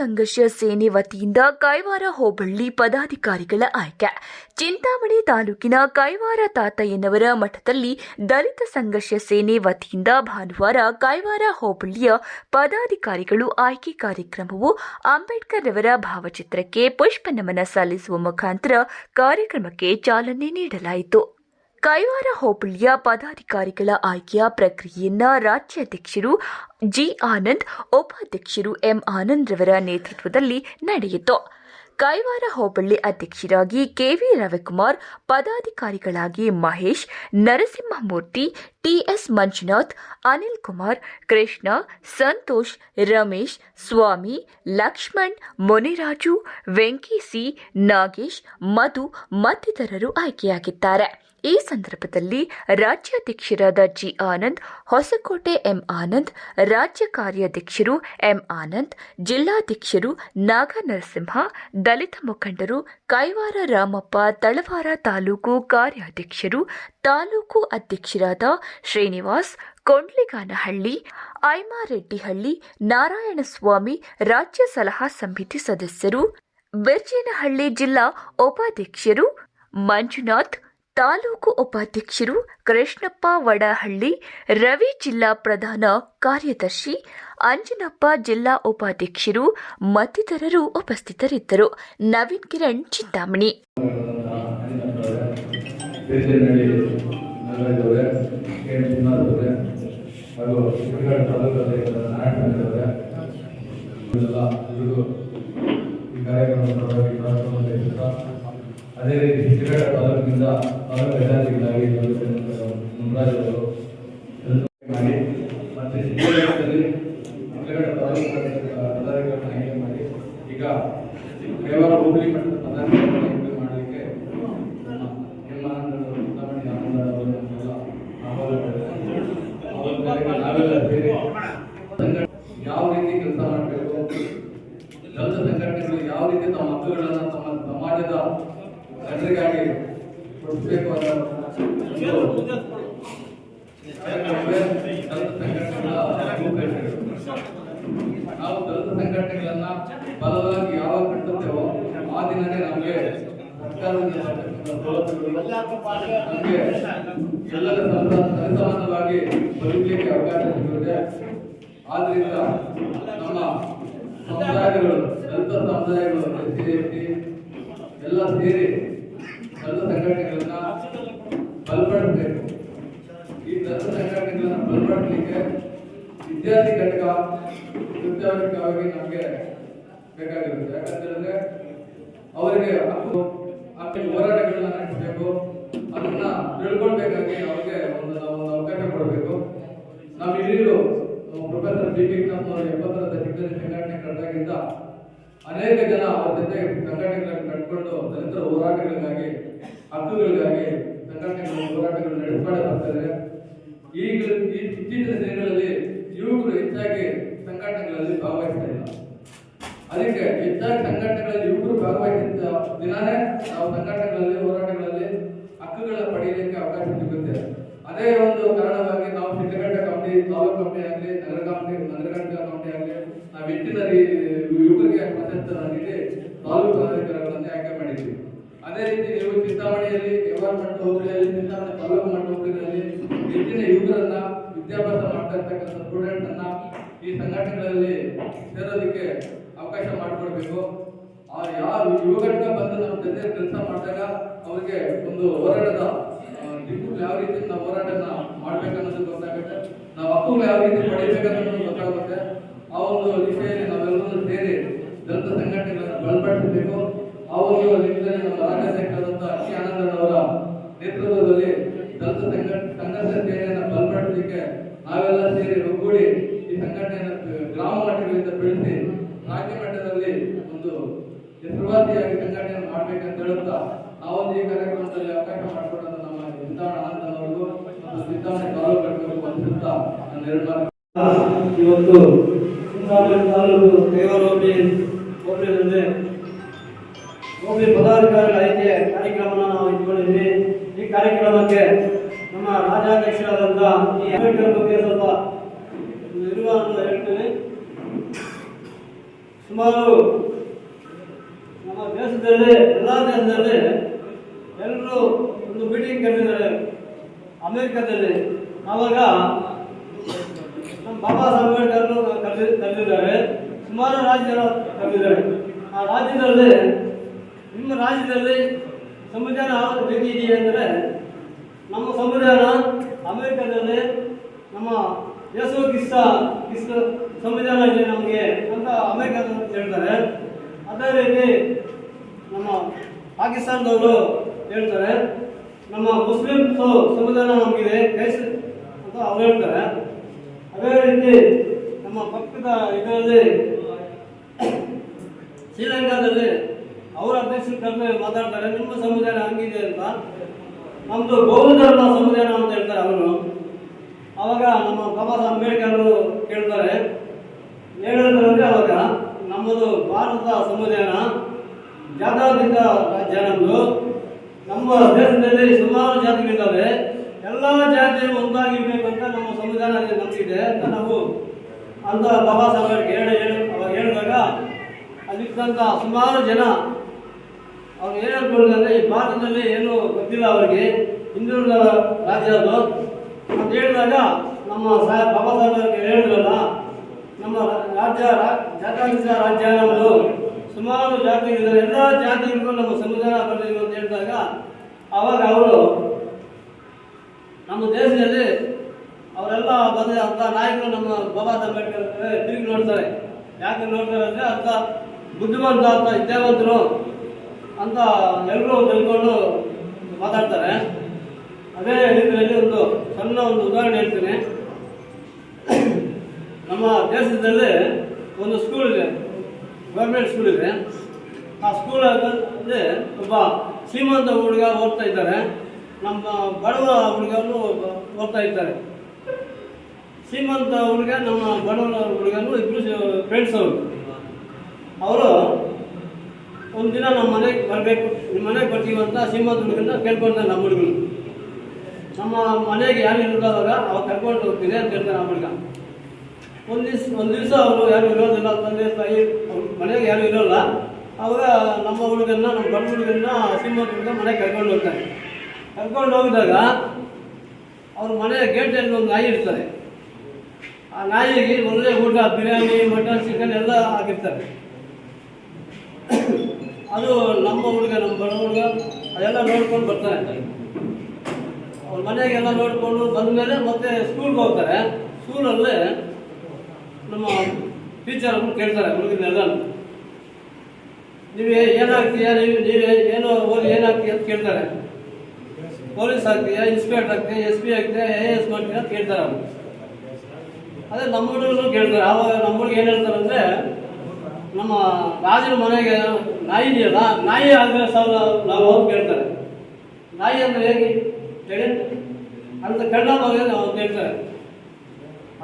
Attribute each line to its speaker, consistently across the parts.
Speaker 1: ಸಂಘರ್ಷ ಸೇನೆ ವತಿಯಿಂದ ಕೈವಾರ ಹೋಬಳ್ಳಿ ಪದಾಧಿಕಾರಿಗಳ ಆಯ್ಕೆ. ಚಿಂತಾಮಣಿ ತಾಲೂಕಿನ ಕೈವಾರ ತಾತಯ್ಯನವರ ಮಠದಲ್ಲಿ ದಲಿತ ಸಂಘರ್ಷ ಸೇನೆ ವತಿಯಿಂದ ಭಾನುವಾರ ಕೈವಾರ ಹೋಬಳ್ಳಿಯ ಪದಾಧಿಕಾರಿಗಳು ಆಯ್ಕೆ ಕಾರ್ಯಕ್ರಮವು ಅಂಬೇಡ್ಕರ್ ಅವರ ಭಾವಚಿತ್ರಕ್ಕೆ ಪುಷ್ಪ ನಮನ ಸಲ್ಲಿಸುವ ಮುಖಾಂತರ ಕಾರ್ಯಕ್ರಮಕ್ಕೆ ಚಾಲನೆ ನೀಡಲಾಯಿತು. ಕೈವಾರ ಹೋಬಳಿಯ ಪದಾಧಿಕಾರಿಗಳ ಆಯ್ಕೆಯ ಪ್ರಕ್ರಿಯೆಯನ್ನ ರಾಜ್ಯಾಧ್ಯಕ್ಷರು ಜಿ ಆನಂದ್ ಉಪಾಧ್ಯಕ್ಷರು ಎಂ ಆನಂದ್ ರವರ ನೇತೃತ್ವದಲ್ಲಿ ನಡೆಯಿತು. ಕೈವಾರ ಹೋಬಳಿ ಅಧ್ಯಕ್ಷರಾಗಿ ಕೆವಿ ರವಿಕುಮಾರ್, ಪದಾಧಿಕಾರಿಗಳಾಗಿ ಮಹೇಶ್, ನರಸಿಂಹಮೂರ್ತಿ ಟಿಎಸ್ ಮಂಜುನಾಥ್, ಅನಿಲ್ ಕುಮಾರ್, ಕೃಷ್ಣ, ಸಂತೋಷ್, ರಮೇಶ್, ಸ್ವಾಮಿ, ಲಕ್ಷ್ಮಣ್, ಮುನಿರಾಜು ವೆಂಕೀಸಿ ನಾಗೇಶ್, ಮಧು ಮತ್ತಿತರರು ಆಯ್ಕೆಯಾಗಿದ್ದಾರೆ. ಈ ಸಂದರ್ಭದಲ್ಲಿ ರಾಜ್ಯಾಧ್ಯಕ್ಷರಾದ ಜಿ ಆನಂದ್, ಹೊಸಕೋಟೆ ಎಂ ಆನಂದ್, ರಾಜ್ಯ ಕಾರ್ಯಾಧ್ಯಕ್ಷರು ಎಂ ಆನಂದ್, ಜಿಲ್ಲಾಧ್ಯಕ್ಷರು ನಾಗ ನರಸಿಂಹ ದಲಿತ ಮುಖಂಡರು ಕೈವಾರ ರಾಮಪ್ಪ, ತಳವಾರ ತಾಲೂಕು ಕಾರ್ಯಾಧ್ಯಕ್ಷರು, ತಾಲೂಕು ಅಧ್ಯಕ್ಷರಾದ ಶ್ರೀನಿವಾಸ್, ಕೊಂಡ್ಲಿಗಾನಹಳ್ಳಿ, ಐಮಾರೆಡ್ಡಿಹಳ್ಳಿ, ನಾರಾಯಣಸ್ವಾಮಿ, ರಾಜ್ಯ ಸಲಹಾ ಸಮಿತಿ ಸದಸ್ಯರು ಬೆರ್ಜಿನಹಳ್ಳಿ ಜಿಲ್ಲಾ ಉಪಾಧ್ಯಕ್ಷರು, ಮಂಜುನಾಥ್ ತಾಲೂಕು ಉಪಾಧ್ಯಕ್ಷರು ಕೃಷ್ಣಪ್ಪ ವಡಹಳ್ಳಿ, ರವಿ ಜಿಲ್ಲಾ ಪ್ರಧಾನ ಕಾರ್ಯದರ್ಶಿ, ಅಂಜನಪ್ಪ ಜಿಲ್ಲಾ ಉಪಾಧ್ಯಕ್ಷರು ಮತ್ತಿತರರು ಉಪಸ್ಥಿತರಿದ್ದರು. ನವೀನ್ ಕಿರಣ್, ಚಿಂತಾಮಣಿ
Speaker 2: ಶಿವಗಢ ತಾಲೂಕು ಅಧ್ಯಕ್ಷ ನಾರಾಯಣ ಅವರೇ ಇವರೆಲ್ಲ ಎಲ್ರಿಗೂ ಈ ಕಾರ್ಯಕ್ರಮದ ಪರವಾಗಿ ಕಾರ್ಯಕ್ರಮ ನಡೆಸುತ್ತಾ ಅದೇ ರೀತಿ ಶಿವಗಢ ತಾಲೂಕಿನಿಂದ ಅವರ ಅಧಿಕಾರಿಗಳಾಗಿ ಮುನ್ರಾಜ್ ಮಾಡಿ ಮತ್ತೆ ಶಿವಗಢದಲ್ಲಿ ಶಿವಗಢ ತಾಲೂಕು ಪದಾಧಿಕಾರಿಗಳನ್ನ ಆಯ್ಕೆ ಮಾಡಿ, ಈಗ ಕೇವಲ ಹೋಬಳಿ ಮಟ್ಟದ ಪದಾಧಿಕಾರಿಗಳನ್ನ ಆಯ್ಕೆ ಮಾಡಲಿಕ್ಕೆ ಯಾವ ರೀತಿ ಕೆಲಸ ಮಾಡಬೇಕು, ದಲಿತ ಯಾವ ರೀತಿ ತಮ್ಮ ಹಕ್ಕುಗಳನ್ನ ತಮ್ಮ ಸಮಾಜದ ಜನರಿಗಾಗಿ ಸಂಘಟನೆಗಳ ನಾವು ದಲಿತ ಸಂಘಟನೆಗಳನ್ನ ಬಲವಾಗಿ ಯಾವಾಗ ಕಟ್ಟುತ್ತೇವೋ ಆ ದಿನನೇ ನಮಗೆ ನಮಗೆ ಎಲ್ಲರ ಸರಿಸಮಾನವಾಗಿ ಬದುಕಲಿಕ್ಕೆ ಅವಕಾಶ ಸಿಗುತ್ತೆ ಆದ್ರಿಂದ ನಮ್ಮ ಸಮುದಾಯಗಳು ದಲಿತ ಸಮುದಾಯಗಳು ಎಲ್ಲ ಸೇರಿ ದಲಿತ ಸಂಘಟನೆಗಳನ್ನ ಬಲಪಡಿಸಬೇಕು ಈ ದಲಿತ ಸಂಘಟನೆಗಳನ್ನ ಬಲಪಡಿಸಲಿಕ್ಕೆ ವಿದ್ಯಾರ್ಥಿ ಘಟಕ ವಿದ್ಯಾರ್ಥಿಕವಾಗಿ ನಮಗೆ ಬೇಕಾಗಿರುತ್ತೆ. ಯಾಕಂತಂದ್ರೆ ಅವರಿಗೆ ಹೋರಾಟಗಳನ್ನ ನಡೆಸಬೇಕು. ಅದನ್ನ ತಿಳ್ಕೊಳ್ಬೇಕಾಗಿ ಅವ್ರಿಗೆ ಒಂದು ಒಂದು ಅವಕಾಶ ಕೊಡಬೇಕು. ನಾವು ಹಿರಿಯರು ಪ್ರೊಫೆಸರ್ ಬಿ ಪಿ ಅವರು ಎಪ್ಪತ್ತರ ದಶಕದಲ್ಲಿ ಸಂಘಟನೆ ಕಂಡಾಗಿಂದ ಅನೇಕ ಜನ ಅವರ ಜೊತೆ ಸಂಘಟನೆಗಳನ್ನು ಕಟ್ಕೊಂಡು ದಲಿತರ ಹೋರಾಟಗಳಿಗಾಗಿ, ಹಕ್ಕುಗಳಿಗಾಗಿ ಸಂಘಟನೆಗಳ ಹೋರಾಟಗಳು ನಡೆಸ್ಕೊಂಡು ಬರ್ತಾರೆ ಈಗ ಇತ್ತೀಚಿನ ದಿನಗಳಲ್ಲಿ ಯುವಕರು ಹೆಚ್ಚಾಗಿ ಸಂಘಟನೆಗಳಲ್ಲಿ ಭಾಗವಹಿಸ್ತಾ ಇಲ್ಲ. ಅದಕ್ಕೆ ಹೆಚ್ಚಾಗಿ ಸಂಘಟನೆಗಳಲ್ಲಿ ಯುವಕರು ಭಾಗವಹಿಸಿದ ದಿನಾನೇ ನಾವು ಸಂಘಟನೆಗಳಲ್ಲಿ ಹೋರಾಟಗಳಲ್ಲಿ ಹಕ್ಕುಗಳ ಪಡೆಯಲಿಕ್ಕೆ ಅವಕಾಶ ಸಿಗುತ್ತೆ ಅದೇ ಒಂದು ಕಾರಣವಾಗಿ ನಾವು ಸಿದ್ದಗಟ್ಟ ಕಮಿಟಿ ತಾಲೂಕು ಕಮಿಟಿ ಆಗಲಿ ನಗರ ಕಮಿಟಿ ನಗರಘಟ್ಟ ಕಮಿಟಿ ಆಗಲಿ ನಾವು ಹೆಚ್ಚಿನ ರೀ- ಯುವಕರಿಗೆ ಪ್ರಶಸ್ತಿ ನೀಡಿ ತಾಲೂಕು ಪದಾಧಿಕಾರಿಗಳನ್ನೇ ಆಯ್ಕೆ ಮಾಡಿದ್ವಿ ಅದೇ ರೀತಿ ನೀವು ಚಿಂತಾಮಣಿಯಲ್ಲಿ ವ್ಯವಹಾರ ಮಟ್ಟ ಹೋಬಳಿಯಲ್ಲಿ ಚಿಂತಾಮಣಿ ತಾಲೂಕು ಮಟ್ಟ ಹೋಬಳಿಗಳಲ್ಲಿ ಹೆಚ್ಚಿನ ಯುವಕರನ್ನ ವಿದ್ಯಾಭ್ಯಾಸ ಮಾಡ್ತಾ ಇರ್ತಕ್ಕಂಥ ಸ್ಟೂಡೆಂಟ್ ಅನ್ನ ಈ ಸಂಘಟನೆಗಳಲ್ಲಿ ಸೇರೋದಕ್ಕೆ ಅವಕಾಶ ಮಾಡಿಕೊಡ್ಬೇಕು ಆ ಯಾವ ಯುವ ಘಟಕ ಬಂದು ನಮ್ಮ ಜೊತೆ ಕೆಲಸ ಮಾಡಿದಾಗ ಅವರಿಗೆ ಒಂದು ಹೋರಾಟದ ದಿಕ್ಕು ಯಾವ ರೀತಿ ನಾವು ಹೋರಾಟನ ಮಾಡ್ಬೇಕನ್ನೋದು ಗೊತ್ತಾಗುತ್ತೆ. ನಾವು ಹಕ್ಕುಗಳು ಯಾವ ರೀತಿ ಪಡಿಬೇಕನ್ನೋದು ಗೊತ್ತಾಗುತ್ತೆ. ಆ ಒಂದು ದಿಶೆಯಲ್ಲಿ ನಾವೆಲ್ಲರೂ ಸೇರಿ ದಲಿತ ಸಂಘಟನೆಗಳನ್ನು ಬಲಪಡಿಸಬೇಕು. ಆ ಒಂದು ನಿಟ್ಟಿನಲ್ಲಿ ನಮ್ಮ ರಾಜ್ಯ ಸೇರಿದಂತಹ ಅಕ್ಷಿ ಆನಂದರವರ ನೇತೃತ್ವದಲ್ಲಿ ದಲಿತ ಸಂಘ ಸಂಘರ್ಷ ಸೇನೆಯನ್ನು ಬಲಪಡಿಸಲಿಕ್ಕೆ ನಾವೆಲ್ಲ ಸೇರಿ ಒಗ್ಗೂಡಿ ಹೆಸರುವಾಸಿಯಾಗಿ ಸಂಘಟನೆ ಮಾಡಬೇಕಂತ ಹೇಳುತ್ತಾ ಒಂದು ಈ ಕಾರ್ಯಕ್ರಮದಲ್ಲಿ ಅವಕಾಶ ಮಾಡಿಕೊಡೋದು ನಮ್ಮ ಸಿದ್ದಾವಣ ಅಂತವರು ಮತ್ತು ಸಿದ್ದಾವಣೆ ತಾಲೂಕು ವಂದಿಸುತ್ತಾ ನನ್ನ ಎರಡು
Speaker 3: ಇವತ್ತು ತಾಲೂಕು ದೇವರೋಪಿ ಹೋಬಳಿ ಪದಾಧಿಕಾರಿಗಳ ಆಯ್ಕೆ ಕಾರ್ಯಕ್ರಮನ ನಾವು ಇಟ್ಕೊಂಡಿದ್ವಿ. ಈ ಕಾರ್ಯಕ್ರಮಕ್ಕೆ ನಮ್ಮ ರಾಜ್ಯಾಧ್ಯಕ್ಷರಾದಂಥ ಈ ಅಂಬೇಡ್ಕರ್ ಬಗ್ಗೆ ಸ್ವಲ್ಪ ನಿರ್ವಹಣೆ ಹೇಳ್ತೀನಿ. ಸುಮಾರು ದೇಶದಲ್ಲಿ ಎಲ್ಲ ಎಲ್ಲರೂ ಒಂದು ಮೀಟಿಂಗ್ ಕರೆದಿದ್ದಾರೆ ಅಮೆರಿಕದಲ್ಲಿ. ಆವಾಗ ನಮ್ಮ ಬಾಬಾ ಸಾಹೇಬ್ ಅಂಬೇಡ್ಕರ್ ಕರೆದಿ, ಕರೆದಿದ್ದಾರೆ. ಸುಮಾರು ರಾಜ್ಯಗಳು ಕರೆದಿದ್ದಾರೆ. ಆ ರಾಜ್ಯದಲ್ಲಿ, ನಿಮ್ಮ ರಾಜ್ಯದಲ್ಲಿ ಸಂವಿಧಾನ ಬೇಕಿದೆಯೇ ಅಂದರೆ ನಮ್ಮ ಸಂವಿಧಾನ ಅಮೆರಿಕದಲ್ಲಿ ನಮ್ಮ ಯೇಸು ಕ್ರಿಸ್ತ ಕ್ರಿಸ್ತ ಸಂವಿಧಾನ ಇದೆ ನಮಗೆ ಅಂತ ಅಮೆರಿಕದ ಹೇಳ್ತಾರೆ. ಅದೇ ರೀತಿ ನಮ್ಮ ಪಾಕಿಸ್ತಾನದವರು ಹೇಳ್ತಾರೆ, ನಮ್ಮ ಮುಸ್ಲಿಂ ಸಂವಿಧಾನ ನಮಗಿದೆ ಕೈಸ್ ಅಂತ ಅವ್ರು ಹೇಳ್ತಾರೆ. ಅದೇ ರೀತಿ ನಮ್ಮ ಪಕ್ಕದ ಇದರಲ್ಲಿ ಶ್ರೀಲಂಕಾದಲ್ಲಿ ಅವರ ಅಧ್ಯಕ್ಷರು ಕಡಿಮೆ ಮಾತಾಡ್ತಾರೆ, ನಿಮ್ಮ ಸಂವಿಧಾನ ಹಂಗಿದೆ ಅಂತ. ನಮ್ಮದು ಧರ್ಮ ಸಂವಿಧಾನ ಅಂತ ಹೇಳ್ತಾರೆ ಅವರು. ಅವಾಗ ನಮ್ಮ ಬಾಬಾ ಸಾಹೇಬ್ ಅಂಬೇಡ್ಕರ್ ಕೇಳ್ತಾರೆ. ಹೇಳಿದ್ರೆ ಅವಾಗ ನಮ್ಮದು ಭಾರತದ ಸಂವಿಧಾನ ಜಾತ್ಯತೀತ ರಾಜ್ಯ ನಮ್ಮ ದೇಶದಲ್ಲಿ ಸುಮಾರು ಜಾತಿಗಳಿದ್ದಾವೆ. ಎಲ್ಲ ಜಾತಿಗಳು ಒಂದಾಗಿರ್ಬೇಕು ಅಂತ ನಮ್ಮ ಸಂವಿಧಾನ ನಂಬಿದೆ ಅಂತ ನಾವು ಅಂತ ಬಾಬಾ ಸಾಹೇಬ್ ಹೇಳಿ ಅವಾಗ ಹೇಳಿದಾಗ ಅಲ್ಲಿದ್ದಂಥ ಸುಮಾರು ಜನ ಅವ್ರು ಏನು ಹೇಳ್ಕೊಂಡಿದ್ದಾರೆ ಈ ಭಾರತದಲ್ಲಿ ಏನು ಗೊತ್ತಿಲ್ಲ ಅವರಿಗೆ. ಹಿಂದುಳಿದ ರಾಜ್ಯ ಅದು ಅಂತ ಹೇಳಿದಾಗ ನಮ್ಮ ಸಾಹೇಬ್ ಬಾಬಾ ಸಾಹೇಬ್ ಹೇಳಿದ್ರಲ್ಲ ನಮ್ಮ ರಾಜ್ಯ, ಜಾತ್ಯತೀತ ರಾಜ್ಯ ನಮ್ಮದು. ಸುಮಾರು ಜಾತಿಗಳಿದ್ದಾರೆ ಎಲ್ಲ ಜಾತಿಗಳಿಗೂ ನಮ್ಮ ಸಂವಿಧಾನ ಬರಲಿಲ್ಲ ಅಂತ ಹೇಳಿದಾಗ ಅವಾಗ ಅವರು ನಮ್ಮ ದೇಶದಲ್ಲಿ ಅವರೆಲ್ಲ ಬಂದ ಅಂತ ನಾಯಕರು ನಮ್ಮ ಬಾಬಾ ಅಂಬೇಡ್ಕರ್ ತಿರುಗಿ ನೋಡ್ತಾರೆ. ಯಾಕೆ ನೋಡ್ತಾರೆ ಅಂದರೆ ಅಂತ ಬುದ್ಧಿವಂತ ಅಂತ ವಿದ್ಯಾವಂತರು ಅಂತ ಎಲ್ಲರೂ ತಿಳ್ಕೊಂಡು ಮಾತಾಡ್ತಾರೆ. ಅದೇ ರೀತಿಯಲ್ಲಿ ಒಂದು ಸಣ್ಣ ಒಂದು ಉದಾಹರಣೆ ಹೇಳ್ತೀನಿ. ನಮ್ಮ ದೇಶದಲ್ಲಿ ಒಂದು ಸ್ಕೂಲ್ ಇದೆ. ಗೌರ್ಮೆಂಟ್ ಸ್ಕೂಲ್ ಇದೆ. ಆ ಸ್ಕೂಲಲ್ಲಿ ಒಬ್ಬ ಶ್ರೀಮಂತ ಹುಡುಗ ಓದ್ತಾ ಇದ್ದಾರೆ. ನಮ್ಮ ಬಡವ ಹುಡುಗರು ಓದ್ತಾ ಇದ್ದಾರೆ. ಶ್ರೀಮಂತ ಹುಡುಗ, ನಮ್ಮ ಬಡವ ಹುಡುಗರು ಇಬ್ಬರು ಫ್ರೆಂಡ್ಸ್ ಅವರು. ಅವರು ಒಂದು ದಿನ ನಮ್ಮ ಮನೆಗೆ ಬರಬೇಕು. ನಿಮ್ಮ ಮನೆಗೆ ಬರ್ತೀವಿ ಅಂತ ಶ್ರೀಮಂತ ಹುಡುಗನ ಕೇಳ್ಕೊಳ್ತಾರೆ ನಮ್ಮ ಹುಡುಗರು. ನಮ್ಮ ಮನೆಗೆ ಯಾರು ಇರೋದಾಗ ಅವ್ರು ಕರ್ಕೊಂಡು ಹೋಗ್ತೀನಿ ಅಂತ ಹೇಳ್ತಾರೆ ಆ ಹುಡುಗ. ಒಂದು ದಿವ್ಸ, ಒಂದು ದಿವಸ ಅವರು ಯಾರು ಇರೋದಿಲ್ಲ, ತಂದೆ ತಾಯಿ ಅವ್ರ ಮನೆಗೆ ಯಾರು ಇರೋಲ್ಲ. ಅವಾಗ ನಮ್ಮ ಹುಡುಗನ್ನ, ನಮ್ಮ ಬಡ ಹುಡುಗನ್ನ ಸಿಂಹದಿಂದ ಮನೆಗೆ ಕರ್ಕೊಂಡು ಹೋಗ್ತಾರೆ. ಕರ್ಕೊಂಡು ಹೋಗಿದಾಗ ಅವ್ರ ಮನೆ ಗೇಟಲ್ಲಿ ಒಂದು ನಾಯಿ ಇರ್ತಾರೆ ಆ ನಾಯಿಗೆ ಒಳ್ಳೆ ಊಟ, ಬಿರಿಯಾನಿ, ಮಟನ್ ಚಿಕನ್ ಎಲ್ಲ ಹಾಕಿರ್ತಾರೆ. ಅದು ನಮ್ಮ ಹುಡುಗ, ನಮ್ಮ ಬಡ ಹುಡುಗ ಅದೆಲ್ಲ ನೋಡ್ಕೊಂಡು ಬರ್ತಾರೆ. ಅವ್ರ ಮನೆಗೆಲ್ಲ ನೋಡಿಕೊಂಡು ಬಂದಮೇಲೆ ಮತ್ತೆ ಸ್ಕೂಲ್ಗೆ ಹೋಗ್ತಾರೆ. ಸ್ಕೂಲಲ್ಲೇ ನಮ್ಮ ಟೀಚರ್ ಕೇಳ್ತಾರೆ ಹುಡುಗನೆಲ್ಲ ನೀವೇ ಏನಾಗ್ತೀಯಾ, ನೀವು ನೀವೇ ಏನೋ ಓದಿ ಏನಾಗ್ತೀಯ ಅಂತ ಕೇಳ್ತಾರೆ. ಪೊಲೀಸ್ ಆಗ್ತೀಯಾ, ಇನ್ಸ್ಪೆಕ್ಟರ್ ಆಗ್ತೀಯಾ, ಎಸ್ ಪಿ ಆಗ್ತೀಯಾ, ಎ ಎಸ್ ಮಾಡ್ತೀಯಾ ಅಂತ ಕೇಳ್ತಾರೆ ಅವರು. ಅದೇ ನಮ್ಮ ಹುಡುಗರು ಕೇಳ್ತಾರೆ, ಆವಾಗ ನಮ್ಮ ಹುಡುಗ ಏನು ಹೇಳ್ತಾರೆ ಅಂದರೆ, ನಮ್ಮ ರಾಜನ ಮನೆಗೆ ನಾಯಿ ಇದೆಯಲ್ಲ, ನಾಯಿ ಆದರೆ ಸಾವಿರ ನಾವು ಅವ್ರು ಕೇಳ್ತಾರೆ. ನಾಯಿ ಅಂದರೆ ಹೇಗೆ? ಹೇಳಿ ಅಂತ ಕಣ್ಣ ನಾವು ಕೇಳ್ತಾರೆ.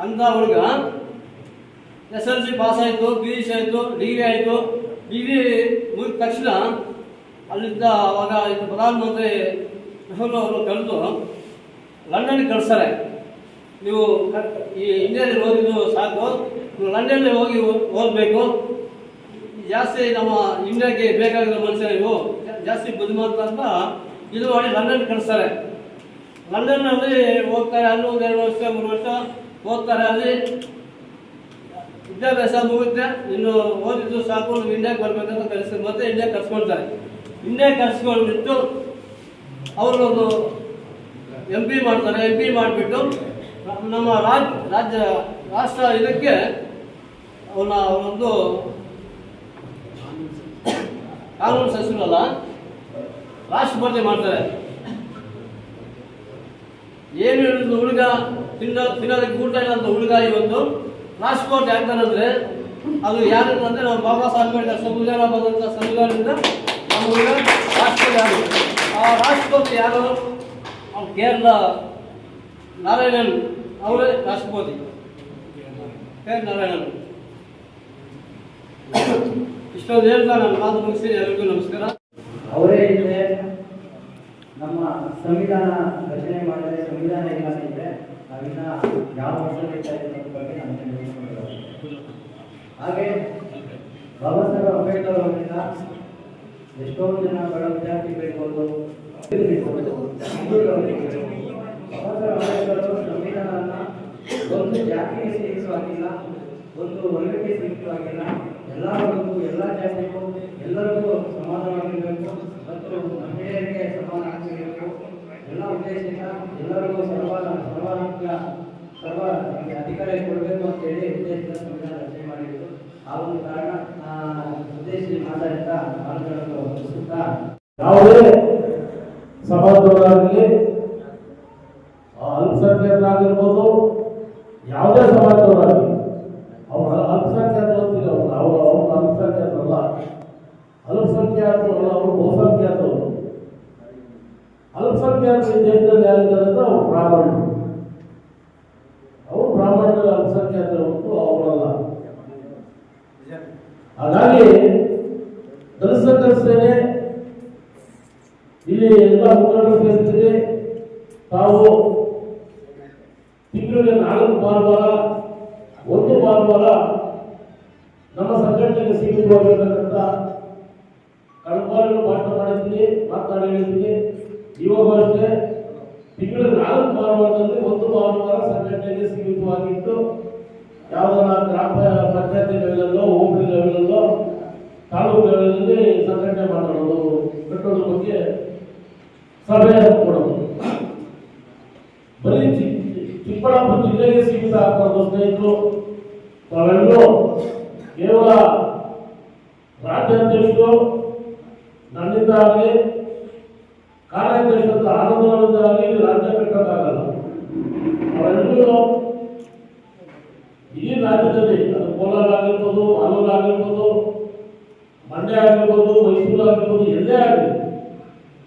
Speaker 3: ಅಂತ ಹುಡುಗ ಎಸ್ ಎಲ್ ಸಿ ಪಾಸ್ ಆಯಿತು ಯು ಸಿ ಆಯಿತು, ಡಿಗ್ರಿ ಆಯಿತು. ಡಿಗ್ರಿ ಮುಗಿದ ತಕ್ಷಣ ಅಲ್ಲಿದ್ದ ಅವಾಗ ಇದು ಪ್ರಧಾನಮಂತ್ರಿ ನೆಹರು ಅವರು ಕರೆದು, ಲಂಡನ್ಗೆ ಕಳಿಸ್ತಾರೆ. ನೀವು ಈ ಇಂಡಿಯಾದಲ್ಲಿ ಹೋಗಿದ್ದು ಸಾಕು. ನೀವು ಲಂಡನ್ಗೆ ಹೋಗಿ ಓದಬೇಕು. ಜಾಸ್ತಿ ನಮ್ಮ ಇಂಡಿಯಾಗೆ ಬೇಕಾಗಿರೋ ಮನುಷ್ಯ ನೀವು. ಜಾಸ್ತಿ ಬುದ್ಧಿಮಂತ ಅಂತ ಇದು ಮಾಡಿ ಲಂಡನ್ ಕಳಿಸ್ತಾರೆ. ಲಂಡನ್ನಲ್ಲಿ ಹೋಗ್ತಾರೆ ಅಲ್ಲಿ ಒಂದು ಎರಡು ವರ್ಷ, ಮೂರು ವರ್ಷ ಹೋಗ್ತಾರೆ ಅಲ್ಲಿ. ವಿದ್ಯಾಭ್ಯಾಸ ಮುಗುತ್ತೆ ಇನ್ನು ಓದಿದ್ದು ಸಾಕು ಇಂಡಿಯಾಗೆ ಬರ್ಬೇಕಂತ ಕಲಿಸ್ತಾರೆ ಮತ್ತೆ ಇಂಡಿಯಾ ಕರ್ಸ್ಕೊಳ್ತಾರೆ. ಇಂಡಿಯಾ ಕರ್ಸ್ಕೊಂಡ್ಬಿಟ್ಟು ಅವರು ಒಂದು ಎಂ ಪಿ ಮಾಡ್ತಾರೆ. ಎಂ ಪಿ ಮಾಡಿಬಿಟ್ಟು ನಮ್ಮ ರಾಜ್ ರಾಜ್ಯ ರಾಷ್ಟ್ರ ಇದಕ್ಕೆ ಅವನ ಒಂದು ಕಾನೂನು ಸಚಿವರಲ್ಲ ರಾಷ್ಟ್ರಪತಿ ಮಾಡ್ತಾರೆ. ಏನು ಹೇಳಿದ್ರು ಹುಡುಗ ತಿನ್ನ, ತಿನ್ನೋದಕ್ಕೆ ಊಟ ಇಲ್ಲ ಅಂತ ಹುಡುಗ ಇವತ್ತು. ರಾಷ್ಟ್ರಪತಿ ಯಾಕಂದ್ರೆ ಅದು ಯಾರು ಅಂದ್ರೆ ನಾವು ಬಾಬಾ ಸಾಹೇಬ್ ಅಂಬೇಡ್ಕರ್ ಸಂವಿಧಾನ ಬಂದಂಥ ಸಂವಿಧಾನದಿಂದ ಲಾಸ್ಟ್ ರಾಷ್ಟ್ರಪತಿ ಯಾರು ಆ ರಾಷ್ಟ್ರಪತಿ ಯಾರು? ಅವ್ನು ಕೇರಳ ನಾರಾಯಣನ್ ಅವರೇ ರಾಷ್ಟ್ರಪತಿ. ಕೆ ನಾರಾಯಣನ್. ಇಷ್ಟೊಂದು ಹೇಳ್ತಾ ನಾನು ಮಾತು ಮುಗಿಸಿ, ಎಲ್ಲರಿಗೂ ನಮಸ್ಕಾರ.
Speaker 4: ಅವರೇ ನಮ್ಮ ಸಂವಿಧಾನ ರಚನೆ ಮಾಡಿದರೆ ಸಂವಿಧಾನ ಅಂದ್ರೆ ನಾವಿನ್ನ ಯಾವ ವರ್ಷ ಬಗ್ಗೆ ನಮಗೆ. ಹಾಗೆ ಬಾಬಾ ಸಾಹೇಬ್ ಅಂಬೇಡ್ಕರ್ ಅವರಿಂದ ಎಷ್ಟೊಂದು ಜನ ಬಡ ವಿದ್ಯಾರ್ಥಿಗಳಿರ್ಬೋದು. ಬಾಬಾ ಸಾಹೇಬ್ ಅಂಬೇಡ್ಕರ್ ಅವರು ಸಂವಿಧಾನವನ್ನ ಒಂದು ಜಾತಿಗೆ ಸೀಮಿತವಾಗಿಲ್ಲ ಒಂದು ವರ್ಗಕ್ಕೆ ಸೀಮಿತವಾಗಿಲ್ಲ ಎಲ್ಲ ವರ್ಗಕ್ಕೂ ಎಲ್ಲ ಜಾತಿಗೂ ಎಲ್ಲರಿಗೂ ಸಮಾನವಾಗಿರಬೇಕು ಮತ್ತು ಮಹಿಳೆಯರಿಗೆ ಸಮಾನ ಆಗಬೇಕು ಎಲ್ಲ ಉದ್ದೇಶದಿಂದ ಸರ್ವ ಅಧಿಕಾರ ಅಂತ ಹೇಳಿ ಉದ್ದೇಶದಿಂದ ಸಂವಿಧಾನ ರಚನೆ ಮಾಡಿದ್ರು ಆ ಒಂದು ಕಾರಣ ಮಾತಾಡ್ತಾ ಮಾತುಗಳನ್ನು ಮುಗಿಸುತ್ತಾ
Speaker 5: ಯಾವುದೇ ಸಮಾಜದವರಾಗಲಿ ಅಲ್ಪಸಂಖ್ಯಾತರಾಗಿರ್ಬೋದು, ಯಾವುದೇ ಸಮಾಜದವರಾಗಲಿ ಅವರ ಅಲ್ಪಸಂಖ್ಯಾತರು ಅಂತೀವಿ ಅವ್ರು. ಅವರು ಅಲ್ಪಸಂಖ್ಯಾತರಲ್ಲ. ಅಲ್ಪಸಂಖ್ಯಾತರು ಅವರು ಬಹುಸಂಖ್ಯಾತರು. ಅಲ್ಪಸಂಖ್ಯಾತರು ದೇಶದಲ್ಲಿ ಯಾರಿದ್ದಾರೆ ಅಂದ್ರೆ ಅವರು ಬ್ರಾಹ್ಮಣರು ಬ್ರಾಹ್ಮಣರು ಉಂಟು ಅವರಲ್ಲ. ಹಾಗಾಗಿ ಸೇನೆ ಇಲ್ಲಿ ಎಲ್ಲ ಮುಖಂಡರು ಸೇರ್ತೀವಿ ತಾವು ಸಭೆ ಕೊಡೋದು ಬರೀ ಚಿ- ಚಿಕ್ಕಬಳ್ಳಾಪುರ ಜಿಲ್ಲೆಗೆ ಸೀಮಿತ ಆಗ್ಬಾರ್ದು ಸ್ನೇಹಿತರು ತಾವೆಲ್ಲರೂ ಕೇವಲ ರಾಜ್ಯಾಧ್ಯಕ್ಷರು ನನ್ನಿಂದ ಆಗಲಿ ಕಾರ್ಯಾಧ್ಯಕ್ಷರ ಆನಂದಗಳಿಂದ ಆಗಲಿ ರಾಜ್ಯ ಕಟ್ಟೋಕ್ಕಾಗಲ್ಲ ಅವರೆಲ್ಲರೂ ಇಡೀ ರಾಜ್ಯದಲ್ಲಿ ಅದು ಕೋಲಾರ ಆಗಿರ್ಬೋದು ಮಾಲೂರು ಆಗಿರ್ಬೋದು ಮಂಡ್ಯ ಆಗಿರ್ಬೋದು ಮೈಸೂರು ಆಗಿರ್ಬೋದು ಎಲ್ಲೇ ಆಗಲಿ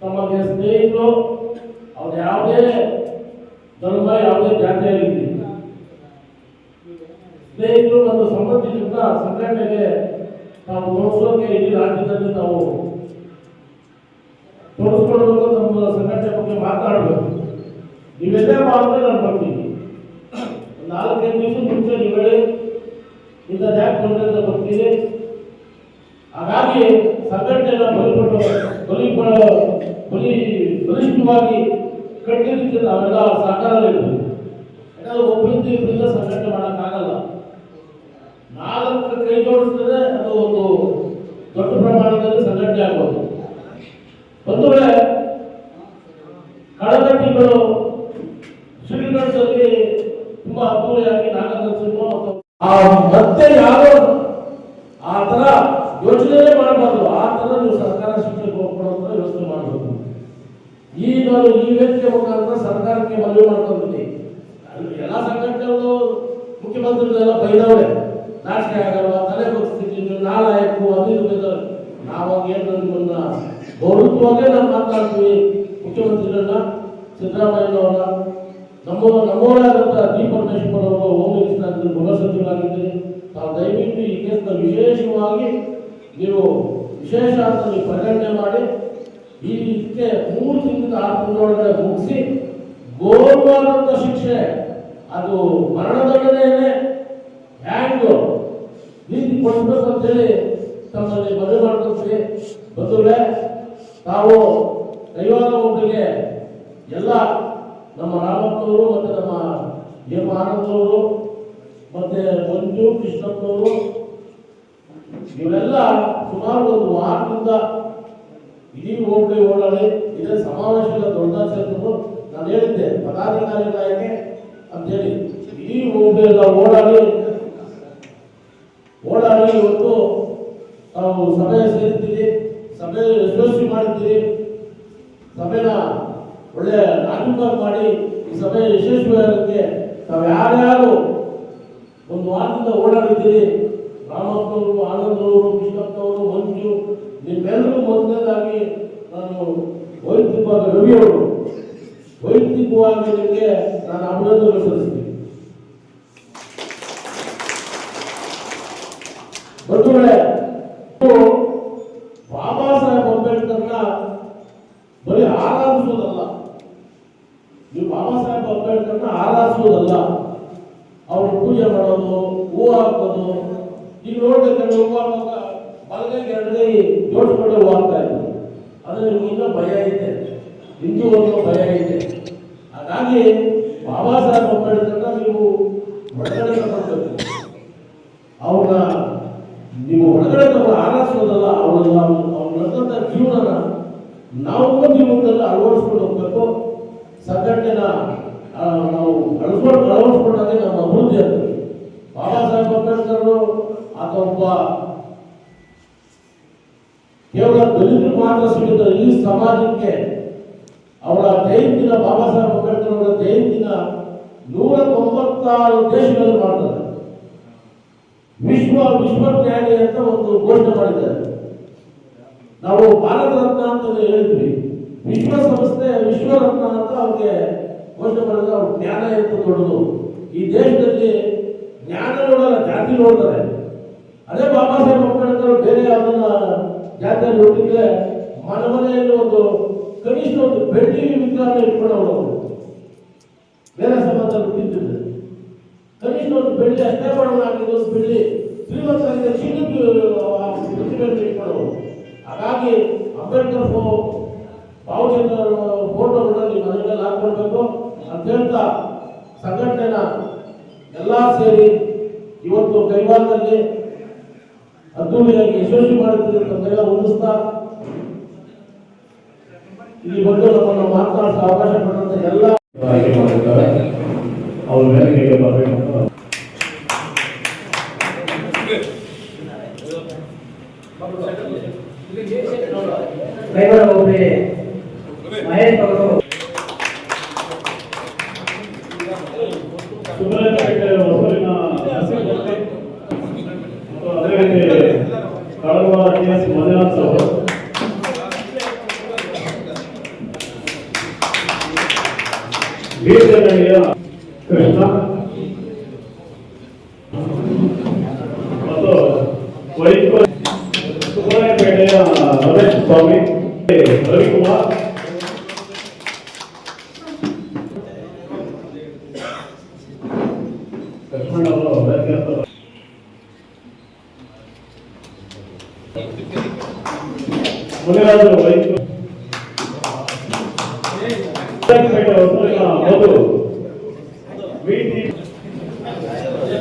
Speaker 5: ತಮಗೆ ಸ್ನೇಹಿತರು ಅವ್ರು ಯಾವುದೇ ಧರ್ಮ ಯಾವುದೇ ಜಾತಿ ಆಗಿರಲಿ ಸ್ನೇಹಿತರು ಮತ್ತು ಸಂಬಂಧಿಸಿದ ಸಂಘಟನೆಗೆ ತಾವು ತೋರಿಸೋಕೆ ಇಡೀ ರಾಜ್ಯದಲ್ಲಿ ತಾವು ತೋರಿಸ್ಕೊಳ್ಬೇಕು ನಮ್ಮ ಸಂಘಟನೆ ಬಗ್ಗೆ ಮಾತಾಡಬೇಕು. ನೀವೆಲ್ಲೇ ಮಾಡಿದ್ರೆ ನಾನು ಬರ್ತೀನಿ ನಾಲ್ಕೈದು ದಿವಸ ಮುಂಚೆ ನೀವು ಹೇಳಿ ಇಂಥ ಯಾಕೆ ತೊಂದರೆ ಅಂತ ಬರ್ತೀನಿ ಹಾಗಾಗಿ ಸಂಘಟನೆನ ಬಲಿಪಟ್ಟು ಬಲಿ ಬಲಿ ಬಲಿಷ್ಠವಾಗಿ ಕಟ್ಟಿದ್ದಕ್ಕೆ ನಾವೆಲ್ಲ ಸಹಕಾರ ಇರಬೇಕು ಯಾಕಂದ್ರೆ ಒಬ್ಬರಿಂದ ಇಬ್ಬರಿಂದ ಸಂಘಟನೆ ಮಾಡೋಕ್ಕಾಗಲ್ಲ. ನಾಲ್ಕು ಕೈ ಜೋಡಿಸಿದ್ರೆ ಅದು ಒಂದು ದೊಡ್ಡ ಪ್ರಮಾಣದಲ್ಲಿ ಸಂಘಟನೆ ಆಗ್ಬೋದು. ಒಂದು ವೇಳೆ ಕಳೆದ ತಿಂಗಳು ಶ್ರೀಗಂಧದಲ್ಲಿ ತುಂಬಾ ಅದ್ದೂರಿಯಾಗಿ ನಾಗರಸಿಂಹ ಮತ್ತು ಆ ಮತ್ತೆ ಯಾರೋ ಆ ತರ ಯೋಚನೆ ಮಾಡಬಾರ್ದು ಆ ತರ ನೀವು ಸರ್ಕಾರ ಶಿಕ್ಷೆ ಕೊಡುವಂತ ಯೋಚನೆ ಮಾಡಬೇಕು ಈ ನಾನು ಈ ವೇದಿಕೆ ಮುಖಾಂತರ ಸರ್ಕಾರಕ್ಕೆ ಮನವಿ ಮಾಡ್ಕೊಂಡಿದ್ದೀನಿ ಅಲ್ಲಿ ಎಲ್ಲ ಸಂಘಟನೆಗಳು ಮುಖ್ಯಮಂತ್ರಿಗಳೆಲ್ಲ ಬೈದವ್ರೆ ನಾಚಿಕೆ ಆಗಲ್ಲ ತಲೆ ಬಗ್ಸ್ತೀನಿ ನಾಲಾಯಕು ಅದು ಇದು ಬೈದವ್ರೆ ನಾವಾಗ ಏನು ನಿಮ್ಮನ್ನ ಗೌರವವಾಗಿ ನಾವು ಮಾತಾಡ್ತೀವಿ ಮುಖ್ಯಮಂತ್ರಿಗಳನ್ನ ಸಿದ್ದರಾಮಯ್ಯನವರ ನಮ್ಮ ನಮ್ಮವರಾದಂಥ ಡಿ ಪರಮೇಶ್ವರ್ ಅವರು ಹೋಮ್ ಮಿನಿಸ್ಟರ್, ಗೃಹ ದಯವಿಟ್ಟು ಈ ಕೇಸ್ನ ವಿಶೇಷವಾಗಿ ನೀವು ವಿಶೇಷ ಅಂತ ನೀವು ಪರಿಗಣನೆ ಮಾಡಿ, ಈ ಮೂರು ತಿಂಗಳ ಆರು ತಿಂಗಳೊಳಗಡೆ ಮುಗಿಸಿ ಗೋರ್ವಾದಂಥ ಶಿಕ್ಷೆ, ಅದು ಮರಣದಂಡನೆಯೇ ಹ್ಯಾಂಗು ನೀತಿ ಕೊಡಿಸ್ಬೇಕು ಅಂತೇಳಿ ತಮ್ಮಲ್ಲಿ ಮದುವೆ ಮಾಡ್ಕೊತೀವಿ ಬಂಧುಗಳೇ, ತಾವು ಒಬ್ಬರಿಗೆ ಎಲ್ಲ ನಮ್ಮ ರಾಮಪ್ಪನವರು ಮತ್ತು ನಮ್ಮ ಎಂ ಆನಂದವರು ಮತ್ತೆ ಮಂಜು ಕೃಷ್ಣಪ್ಪನವರು ಇವರೆಲ್ಲ ಸುಮಾರು ಒಂದು ವಾರದಿಂದ ಇಡೀ ಹೋಬಳಿ ಓಡಾಡಿ ಇದೇ. ಸಮಾವೇಶದ ದೊಡ್ಡ ಸೇರಿದ್ರು ನಾನು ಹೇಳಿದ್ದೆ, ಪದಾಧಿಕಾರಿ ನಾಯಕಿ ಅಂತೇಳಿ ಇಡೀ ಹೋಬಳಿ ಎಲ್ಲ ಓಡಾಡಿ ಓಡಾಡಿ ಇವತ್ತು ನಾವು ಸಭೆ ಸೇರಿದ್ದೀರಿ, ಸಭೆ ಯಶಸ್ವಿ ಮಾಡಿದ್ದೀರಿ. ಸಭೆನ ಒಳ್ಳೆ ನಾಜೂಕಾಗಿ ಮಾಡಿ ಈ ಸಭೆ ಯಶಸ್ವಿಯಾಗಕ್ಕೆ ತಾವು ಯಾರ್ಯಾರು ಒಂದು ವಾರದಿಂದ ಓಡಾಡಿದ್ದೀರಿ ರಾಮಪ್ಪನವರು ಆನಂದವರು ಕೃಷ್ಣಪ್ಪನವರು ಮಂಜು, ನಿಮ್ಮೆಲ್ಲರೂ ಮೊದಲನೇದಾಗಿ ನಾನು ವೈಯಕ್ತಿಕವಾಗಿ ರವಿಯವರು. ವೈಯಕ್ತಿಕವಾಗಿ ನಿಮಗೆ ನಾನು ಅಭಿನಂದನೆ ಸಲ್ಲಿಸ್ತೀನಿ. ಬಂಧುಗಳೇ ನೀವು ಬಾಬಾ ಸಾಹೇಬ್ ಅಂಬೇಡ್ಕರ್ನ ಬರೀ ಆರಾಧಿಸೋದಲ್ಲ ನೀವು ಬಾಬಾ ಸಾಹೇಬ್ ಅಂಬೇಡ್ಕರ್ನ ಆರಾಧಿಸೋದಲ್ಲ ಅವ್ರ ಪೂಜೆ ಮಾಡೋದು ಹೂ ಹಾಕೋದು ಈಗ ನೋಡ್ಬೇಕಂದ್ರೆ ಹೂ ಹಾಕುವಾಗ ಬಲಗೈಗೆ ಎಡಗೈ ಜೋಡಿಸ್ಕೊಂಡೆ ಹೋಗ್ತಾ ಇದ್ರು ಅದು ನಿಮ್ಗೆ ಇನ್ನೂ ಭಯ ಇದೆ ಹಿಂದೂ ಅನ್ನೋ ಭಯ ಇದೆ ಹಾಗಾಗಿ ಬಾಬಾ ಸಾಹೇಬ್ ಅಂಬೇಡ್ಕರ್ನ ನೀವು ಒಳಗಡೆ ತಗೊಂಡ್ಬೇಕು ಅವ್ರನ್ನ ನೀವು ಒಳಗಡೆ ನಾವು ಆರಾಧಿಸೋದಲ್ಲ, ಅವ್ರನ್ನ ಅವ್ರು ನಡೆದಂತ ಜೀವನನ ನಾವು ಜೀವನದಲ್ಲಿ ಅಳವಡಿಸ್ಕೊಂಡು ಹೋಗ್ಬೇಕು ಸಂಘಟನೆನ ನಾವು ಅಳಿಸ್ಕೊಂಡು ಅಳವಡಿಸ್ಕೊಂಡಾಗೆ ನಮ್ಮ ಅಭಿವೃದ್ಧಿ ಆಗ್ತದೆ. ಬಾಬಾ ಸಾಹೇಬ್ ಅಂಬೇಡ್ಕರ್ ಒಬ್ಬ ಕೇವಲ ದಲಿತರು ಮಾತ್ರ ಸೀಮಿತ ಈ ಸಮಾಜಕ್ಕೆ ಅವರ ಜಯಂತಿನ ಬಾಬಾ ಸಾಹೇಬ್ ಅಂಬೇಡ್ಕರ್ ಅವರ ಜಯಂತಿನ ನೂರ ತೊಂಬತ್ತಾರು ದೇಶಗಳಲ್ಲಿ ಮಾಡ್ತಾರೆ. ವಿಶ್ವ ವಿಶ್ವಜ್ಞಾನಿ ಅಂತ ಒಂದು ಘೋಷಣೆ ಮಾಡಿದ್ದಾರೆ. ನಾವು ಭಾರತ ರತ್ನ ಅಂತ ಹೇಳಿದ್ವಿ. ವಿಶ್ವಸಂಸ್ಥೆ, ವಿಶ್ವರತ್ನ ಅಂತ ಅವ್ರಿಗೆ ಘೋಷಣೆ ಮಾಡಿದ್ರೆ ಅವ್ರ ಜ್ಞಾನ ಅಂತ ದೊಡ್ಡದು. ಈ ದೇಶದಲ್ಲಿ ಜ್ಞಾನ ನೋಡಲ್ಲ, ಜಾತಿ ನೋಡ್ತಾರೆ. ಅದೇ ಬಾಬಾ ಸಾಹೇಬ್ ಅಂಬೇಡ್ಕರ್ ಬೇರೆ ಯಾವ್ದನ್ನ ಜಾತಿಯಲ್ಲಿ ನೋಡಿದ್ರೆ ಮನೆ ಮನೆಯಲ್ಲಿ ಒಂದು ಕನಿಷ್ಠ ಒಂದು ಬೆಳ್ಳಿ ವಿಗ್ರಹ ಇಟ್ಕೊಂಡವರು ಬೇರೆ ಸಂಬಂಧ ಕನಿಷ್ಠ ಒಂದು ಬೆಳ್ಳಿ, ಅಷ್ಟೇ ಮಾಡೋಣ ಒಂದು ಬೆಳ್ಳಿ ಶ್ರೀಮಂತರಿಗೆ ಚಿನ್ನದ ಪ್ರತಿಭೆಯನ್ನು ಇಟ್ಕೊಳ್ಳೋರು ಹಾಗಾಗಿ ಅಂಬೇಡ್ಕರ್ ಫೋ ಭಾವಚಂದ್ರ ಫೋಟೋಗಳನ್ನ ನಿಮ್ಮ ಮನೆಯಲ್ಲಿ ಹಾಕೊಳ್ಬೇಕು ಅಂತ ಹೇಳ್ತಾ ಸಂಘಟನೆನ ಎಲ್ಲ ಸೇರಿ ಇವತ್ತು ಕೈವಾರದಲ್ಲಿ ಅದ್ದೂರಿಯಾಗಿ ಯಶಸ್ವಿ ಮಾಡುತ್ತಿದೆ ತಮ್ಮೆಲ್ಲ ಹೊಂದಿಸ್ತಾ ಇಲ್ಲಿ ಬಂದು ನಮ್ಮನ್ನು ಮಾತನಾಡಿಸೋ ಅವಕಾಶ ಪಡೆದಂತ ಎಲ್ಲ
Speaker 6: ಅವ್ರ ವೇದಿಕೆಗೆ ಬರಬೇಕು కృష్ణ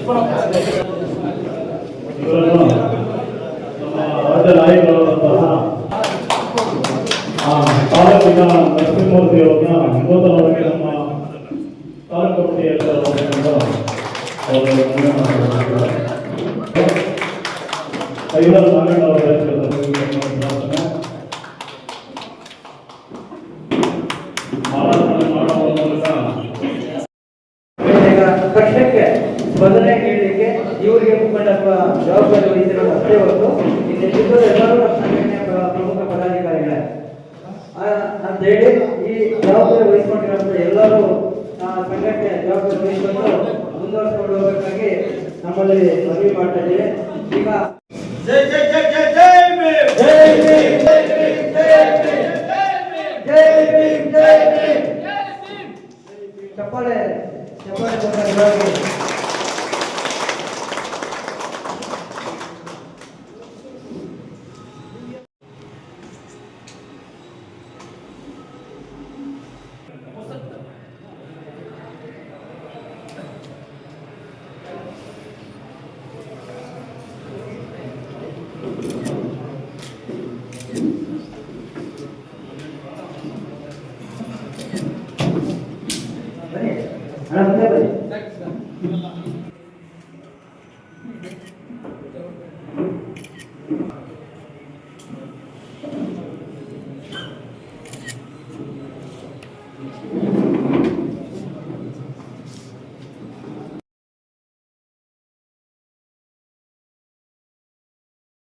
Speaker 6: ನಮ್ಮ ರಾಜ್ಯ ನಾಯಕರಾದಂತಹ ತಾಲೂಕಿನ ನೂತನವಾಗಿ ನಮ್ಮ ತಾಲೂಕು ಕಮಿಟಿಯ ಅವರು
Speaker 4: ಹೇಳಿ, ಈ ಜವಾಬ್ದಾರಿ ವಹಿಸ್ಕೊಂಡಿರುವಂತ ಎಲ್ಲರೂ ಸಂಘಟನೆ ಜವಾಬ್ದಾರಿ ವಹಿಸಿಕೊಂಡು ಮುಂದುವರಿಸಿಕೊಂಡು ಹೋಗಬೇಕಾಗಿ ನಮ್ಮಲ್ಲಿ ಮನವಿ ಮಾಡ್ತಾ ಇದ್ದೀವಿ. ಈಗ